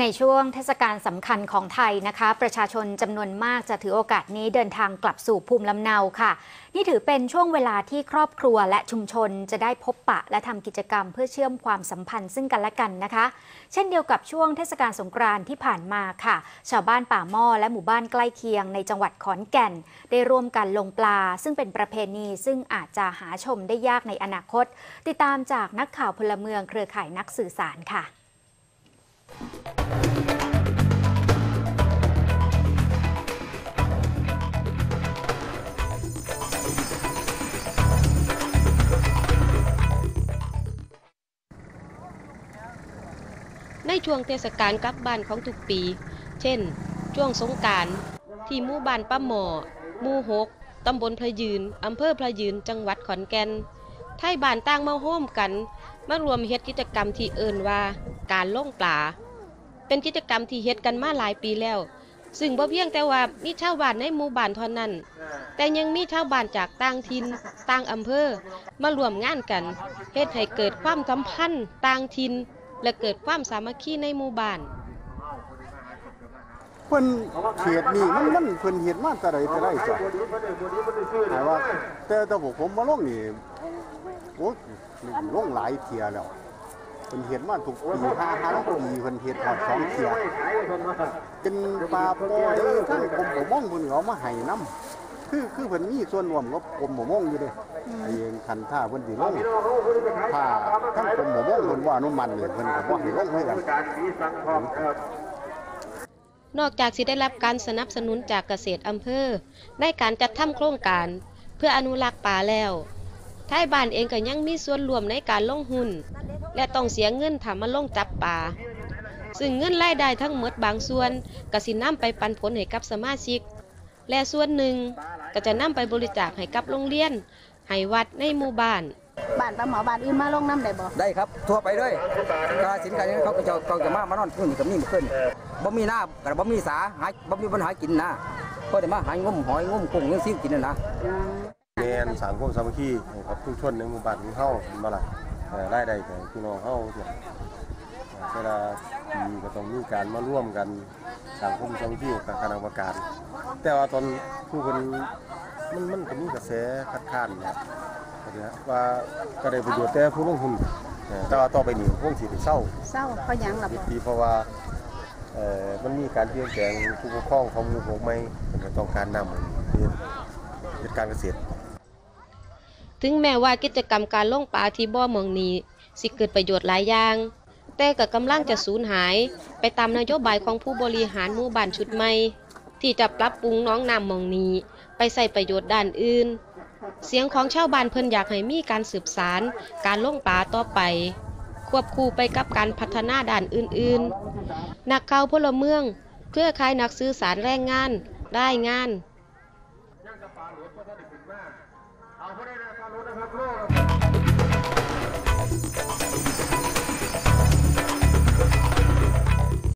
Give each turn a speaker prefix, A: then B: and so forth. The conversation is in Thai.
A: ในช่วงเทศกาลสำคัญของไทยนะคะ ประชาชนจำนวนมากจะถือโอกาสนี้เดินทางกลับสู่ภูมิลำเนาค่ะ นี่ถือเป็นช่วงเวลาที่ครอบครัวและชุมชนจะได้พบปะ และทำกิจกรรมเพื่อเชื่อมความสัมพันธ์ซึ่งกันและกันนะคะ เช่นเดียวกับช่วงเทศกาลสงกรานต์ที่ผ่านมาค่ะ ชาวบ้านป่าหม้อและหมู่บ้านใกล้เคียงในจังหวัดขอนแก่น ได้ร่วมกันลงปลา ซึ่งเป็นประเพณีซึ่งอาจจะหาชมได้ยากในอนาคต ติดตามจากนักข่าวพลเมืองเครือข่ายนักสื่อสารค่ะ
B: ช่วงเทศกาลกลับบ้านของทุกปี เช่น ช่วงสงการที่หมู่บ้านป้าหมอหมู่หกตำบลพระยืน อำเภอพระยืน จังหวัดขอนแก่นไทยบ้านต่างมาโฮมกัน มารวมเฮ็ดกิจกรรมที่เอิ่นว่า การล่งปลา เป็นกิจกรรมที่เฮ็ดกันมาหลายปีแล้ว ซึ่งบ่เพียงแต่ว่ามีชาวบ้านในหมู่บ้านเท่านั้น แต่ยังมีชาวบ้านจากต่างถิ่น ต่างอำเภอ มารวมงานกัน เฮ็ดให้เกิดความสัมพันธ์ ต่างถิ่น และเกิดความสามัคคีในหมู่บ้าน
C: เพิ่นเขตนี่มันมันเพิ่นเฮ็ดมาแต่ใดแต่ไรจ้ะหมายว่า แต่แต่พวกผมมาลงนี่โอ้ลงหลายเทียแล้วเพิ่นเฮ็ดมาทุกปีห้าห้าปีเพิ่นเฮ็ดฮอดสองเทียเป็นปลาปล่อยทั้งกรมประมงเพิ่นเอามาให้นํคือคือเพิ่นมีส่วนรวมกับกรมประมงอยู่เด้ ไอ้เองคันท่าเพิ่นสิลงถ้าทั้งกรมประมงเพิ่นว่าอนุมันนี่เพิ่นก็บ่ให้ลงคือกัน
B: นอกจากสิได้รับการสนับสนุนจากเกษตรอำเภอในการจัดทำโครงการ เพื่ออนุรักษ์ป่าแล้วไทยบ้านเองก็ยังมีส่วนรวมในการลงหุ้น และต้องเสียเงินถามมาลงจับป่า ซึ่งเงินรายได้ทั้งหมดบางส่วนก็สินำไปปันผลให้กับสมาชิก และส่วนหนึ่งก็จะนำไปบริจาคให้กับโรงเรียน ให้วัดในหมู่บ้าน
D: บ้านปลาหมอบ้านอื่นมาลงน้ำได้บ่
E: ได้ครับ ทั่วไปเลยกาสินกันเขาก็จะเขาจะมามานอนพื้นกับนี่มาขึ้นบ่มีหน้ากับบ่มีสาหาบ่มีปัญหากินนะก็จะมาหางมหอยงมกุ้งยังซิ่งกินนั่นนะ
F: แมนสังคมสามัคคีให้กับชุมชนในหมู่บ้านของเฮาเป็นบ่ล่ะเอ่อรายได้ของพี่น้องเฮาเนี่ยเวลาปีก็ต้องมีการมาร่วมกันสังคมสามัคคีกับคณะกรรมการ แต่ว่าตอนผู้คน มันมันก็มีกระแสคัดค้านเนี่ยนะว่าก็ได้ประโยชน์แต่ผู้ลงทุนเอ่อแต่ว่าต่อไปนี้คงสิได้เศร้า
D: เศร้าเพราะหยังล่ะบ่
F: ทีเพราะว่าเอ่อมันมีการเปลี่ยนแปลงผู้ปกครองของหมู่ของไม่เป็นก็ต้องการนำเฮ็ดเฮ็ดการเกษตร
B: ถึงแม้ว่ากิจกรรมการลงปลาที่บ่อเมืองนี้สิเกิดประโยชน์หลายอย่าง แต่ก็กำลังจะสูญหาย ไปตามนโยบายของผู้บริหารหมู่บ้านชุดใหม่ ที่จะปรับปรุงน้องน้ำมองนี้ ไปใส่ประโยชน์ด้านอื่น เสียงของชาวบ้านเพิ่นอยากให้มีการสืบสารการล่งปลาต่อไป ควบคู่ไปกับการพัฒนาด้านอื่นๆ นักข่าวพลเมือง เครือข่ายนักสื่อสารแรงงานได้งาน